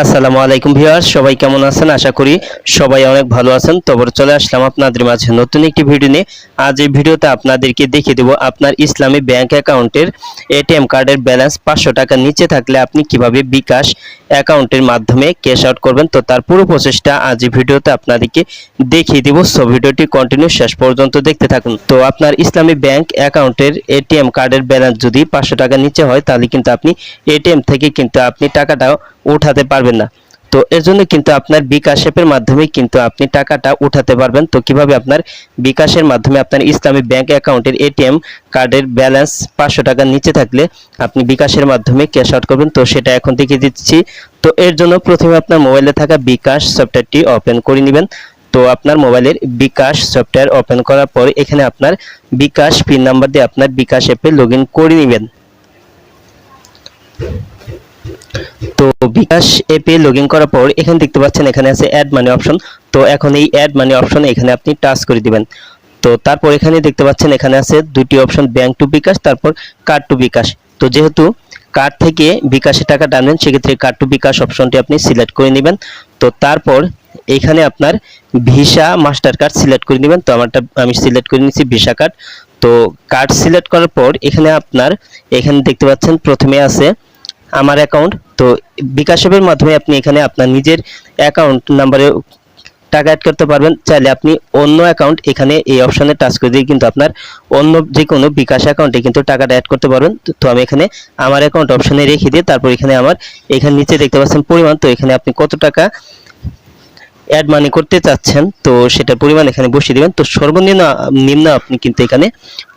আসসালামু আলাইকুম ভিউয়ার্স, সবাই কেমন আছেন? আশা করি সবাই অনেক ভালো আছেন। তবে চলে আসলাম আপনাদের মাঝে নতুন একটি ভিডিও নিয়ে। আজ এই ভিডিওতে আপনাদেরকে দেখিয়ে দেব আপনার ইসলামী ব্যাংক অ্যাকাউন্টের এটিএম কার্ডের ব্যালেন্স পাঁচশো টাকা নিচে থাকলে আপনি কীভাবে বিকাশ অ্যাকাউন্টের মাধ্যমে ক্যাশ আউট করবেন? তো তার পুরো প্রসেসটা আজ এই ভিডিওতে আপনাদেরকে দেখিয়ে দেব। সো ভিডিওটি কন্টিনিউ শেষ পর্যন্ত দেখতে থাকুন। তো আপনার ইসলামী ব্যাংক অ্যাকাউন্টের এটিএম কার্ডের ব্যালেন্স যদি পাঁচশো টাকা নিচে হয়, তাহলে কিন্তু আপনি এটিএম থেকে কিন্তু আপনি টাকাটা উঠাতে পারবেন না। তো এর জন্য কিন্তু আপনার বিকাশ অ্যাপের মাধ্যমে কিন্তু আপনি টাকাটা উঠাতে পারবেন। তো কীভাবে আপনার বিকাশের মাধ্যমে আপনার ইসলামী ব্যাংক অ্যাকাউন্টের এটিএম কার্ডের ব্যালেন্স পাঁচশো টাকার নিচে থাকলে আপনি বিকাশের মাধ্যমে ক্যাশ আউট করবেন। তো সেটা এখন দেখিয়ে দিচ্ছি। তো এর জন্য প্রথমে আপনার মোবাইলে থাকা বিকাশ সফটওয়্যারটি ওপেন করে নেবেন। তো আপনার মোবাইলের বিকাশ সফটওয়্যার ওপেন করার পর এখানে আপনার বিকাশ পিন নাম্বার দিয়ে আপনার বিকাশ অ্যাপে লগ করে নেবেন। বিকাশ অ্যাপে লগ ইন করার পর এখানে দেখতে পাচ্ছেন এখানে আছে অ্যাড মানি অপশন তো এখন এই অ্যাড মানি অপশন এখানে আপনি টাচ করে দিবেন। তো তারপর এখানে দেখতে পাচ্ছেন এখানে আছে দুটি অপশন ব্যাংক টু বিকাশ, তারপর কার্ড টু বিকাশ। তো যেহেতু কার্ড থেকে বিকাশে টাকা টানবেন সেক্ষেত্রে কার্ড টু বিকাশ অপশনটি আপনি সিলেক্ট করে নেবেন। তো তারপর এখানে আপনার ভিসা মাস্টার কার্ড সিলেক্ট করে নেবেন। তো আমারটা আমি সিলেক্ট করে নিচ্ছি ভিসা কার্ড তো কার্ড সিলেক্ট করার পর এখানে আপনার, এখানে দেখতে পাচ্ছেন প্রথমে আছে আমার অ্যাকাউন্ট তো বিকাশ অ্যাপের মাধ্যমে আপনি এখানে আপনার নিজের অ্যাকাউন্ট নাম্বারে টাকা অ্যাড করতে পারবেন। চাইলে আপনি অন্য অ্যাকাউন্ট এখানে এই অপশানে টাচ করে দিয়ে কিন্তু আপনার অন্য যে কোনো বিকাশ অ্যাকাউন্টে কিন্তু টাকাটা অ্যাড করতে পারবেন। তো- আমি এখানে আমার অ্যাকাউন্ট অপশানে রেখে দিয়ে তারপর এখানে আমার, এখানে নিচে দেখতে পাচ্ছেন পরিমাণ। তো এখানে আপনি কত টাকা অ্যাড মানি করতে চাচ্ছেন, তো সেটা পরিমাণ এখানে বসিয়ে দিবেন। তো সর্বনিম্ন, নিম্ন আপনি কিন্তু এখানে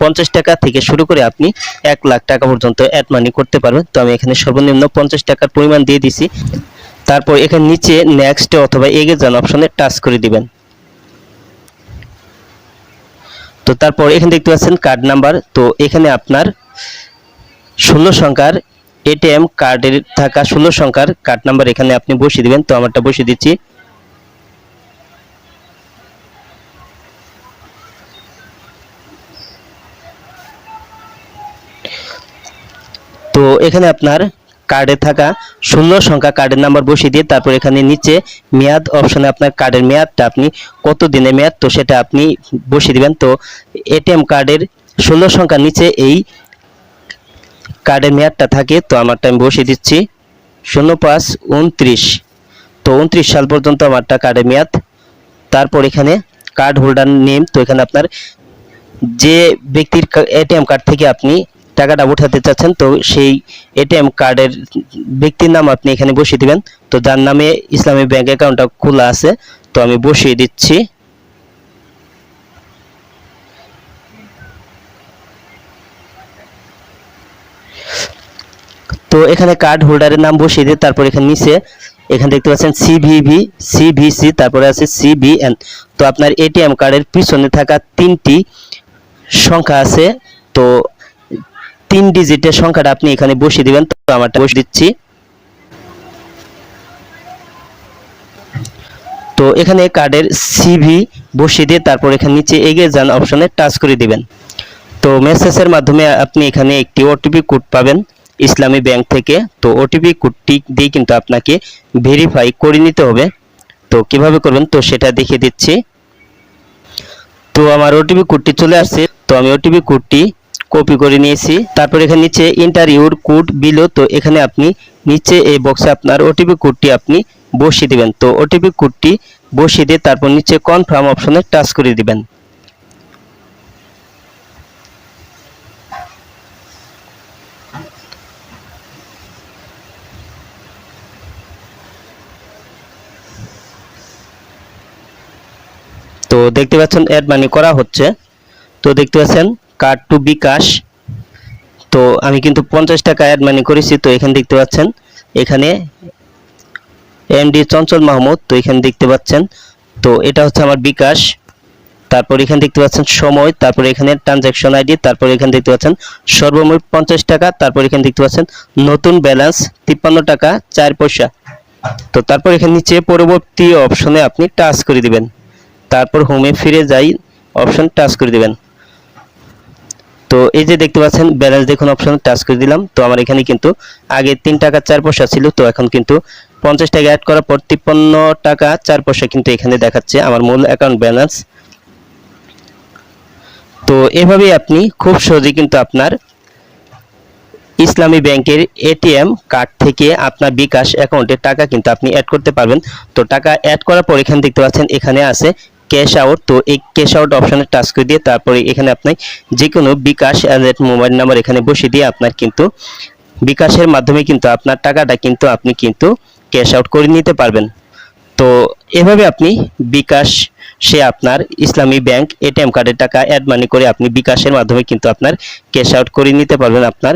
পঞ্চাশ টাকা থেকে শুরু করে আপনি এক লাখ টাকা পর্যন্ত অ্যাড মানি করতে পারবেন। তো আমি এখানে সর্বনিম্ন পঞ্চাশ টাকার পরিমাণ দিয়ে দিছি। তারপর এখানে নিচে নেক্সট অথবা এগে যান অপশনে টাচ করে দিবেন। তো তারপর এখানে দেখতে পাচ্ছেন কার্ড নাম্বার তো এখানে আপনার ষোলো সংখ্যার এটিএম কার্ডের থাকা ষোলো সংখ্যার কার্ড নাম্বার এখানে আপনি বসিয়ে দিবেন। তো আমারটা বসিয়ে দিচ্ছি। তো এখানে আপনার কার্ডে থাকা শূন্য সংখ্যা কার্ডের নাম্বার বসিয়ে দিয়ে তারপর এখানে নিচে মেয়াদ অপশনে আপনার কার্ডের মেয়াদটা আপনি কত দিনের মেয়াদ, তো সেটা আপনি বসিয়ে দিবেন। তো এটিএম কার্ডের ষোলো সংখ্যার নিচে এই কার্ডের মেয়াদটা থাকে, তো আমারটা আমি বসিয়ে দিচ্ছি। শূন্য পাঁচ উনত্রিশ। তো উনত্রিশ সাল পর্যন্ত আমারটা কার্ডের মেয়াদ। তারপর এখানে কার্ড হোল্ডার নেম তো এখানে আপনার যে ব্যক্তির এটিএম কার্ড থেকে আপনি টাকাটা উঠাতে চাচ্ছেন, তো সেই এটিএম কার্ডের ব্যক্তির নাম আপনি এখানে বসিয়ে দিবেন। তো যার নামে ইসলামী ব্যাংক অ্যাকাউন্টটা খোলা আছে, তো আমি বসিয়ে দিচ্ছি। তো এখানে কার্ড হোল্ডারের নাম বসিয়ে দিয়ে তারপর এখানে নিচে, এখানে দেখতে পাচ্ছেন সিভিভি সিভিসি তারপরে আছে সিবিএন তো আপনার এটিএম কার্ডের পিছনে থাকা তিনটি সংখ্যা আছে, তো তিন ডিজিটের সংখ্যাটা আপনি এখানে বসিয়ে দিবেন, তো আমারটা বসিয়ে দিচ্ছি। তো এখানে কার্ডের সিভি বসিয়ে দিয়ে তারপর এখানে নিচে এগিয়ে যান অপশনে টাচ করে দিবেন। তো মেসেজের মাধ্যমে আপনি এখানে একটি ওটিপি কোড পাবেন ইসলামী ব্যাংক থেকে। তো ওটিপি কোডটি দিয়ে কিন্তু আপনাকে ভেরিফাই করে নিতে হবে। তো কীভাবে করবেন? তো সেটা দেখিয়ে দিচ্ছি। তো আমার ওটিপি কোডটি চলে আসছে। তো আমি ওটিপি কোডটি কপি করে নিয়েছি। তারপর এখানে নিচে ইন্টারভিউর কোড বিলো তো এখানে আপনি নিচে এই বক্সে আপনার ওটিপি কোডটি আপনি বসিয়ে দিবেন। তো ওটিপি কোডটি বসিয়ে দিয়ে তারপর নিচে কনফার্ম অপশনে টাচ করে দিবেন। তো দেখতে পাচ্ছেন অ্যাড মানি করা হচ্ছে। তো দেখতে পাচ্ছেন কার্ড টু বিকাশ তো আমি কিন্তু পঞ্চাশ টাকা অ্যাড মানি করেছি, তো এখানে দেখতে পাচ্ছেন, এখানে এমডি চঞ্চল মাহমুদ, তো এখানে দেখতে পাচ্ছেন। তো এটা হচ্ছে আমার বিকাশ তারপর এখানে দেখতে পাচ্ছেন সময়, তারপর এখানে ট্রানজ্যাকশন আইডি তারপর এখানে দেখতে পাচ্ছেন সর্বমোট পঞ্চাশ টাকা, তারপর এখানে দেখতে পাচ্ছেন নতুন ব্যালেন্স তিপ্পান্ন টাকা, চার পয়সা। তো তারপর এখানে নিচে পরবর্তী অপশনে আপনি টাচ করে দিবেন। তারপর হোমে ফিরে যাই অপশন টাচ করে দিবেন। তো এই যে দেখতে পাচ্ছেন ব্যালেন্স দেখুন অপশন টাচ করে দিলাম। তো আমার এখানে কিন্তু আগে তিন টাকা, চার পয়সা ছিল। তো এখন কিন্তু পঞ্চাশ টাকা অ্যাড করার পর তিপ্পান্ন টাকা, চার পয়সা কিন্তু এখানে দেখাচ্ছে আমার মূল অ্যাকাউন্ট ব্যালেন্স তো এভাবেই আপনি খুব সহজেই কিন্তু আপনার ইসলামী ব্যাংকের এটিএম কার্ড থেকে আপনার বিকাশ অ্যাকাউন্টে টাকা কিন্তু আপনি অ্যাড করতে পারবেন। তো টাকা অ্যাড করার পর এখানে দেখতে পাচ্ছেন, এখানে আছে ক্যাশ আউট তো এই ক্যাশ আউট অপশনে টাচ করে দিয়ে তারপরে এখানে আপনি যে কোনো বিকাশ অ্যাজেট মোবাইল নাম্বার এখানে বসিয়ে দিয়ে আপনার কিন্তু বিকাশের মাধ্যমে কিন্তু আপনার টাকাটা কিন্তু আপনি কিন্তু ক্যাশ আউট করে নিতে পারবেন। তো এভাবে আপনি বিকাশ সে আপনার ইসলামী ব্যাংক এটিএম কার্ডের টাকা অ্যাড মানি করে আপনি বিকাশের মাধ্যমে কিন্তু আপনার ক্যাশ আউট করে নিতে পারবেন আপনার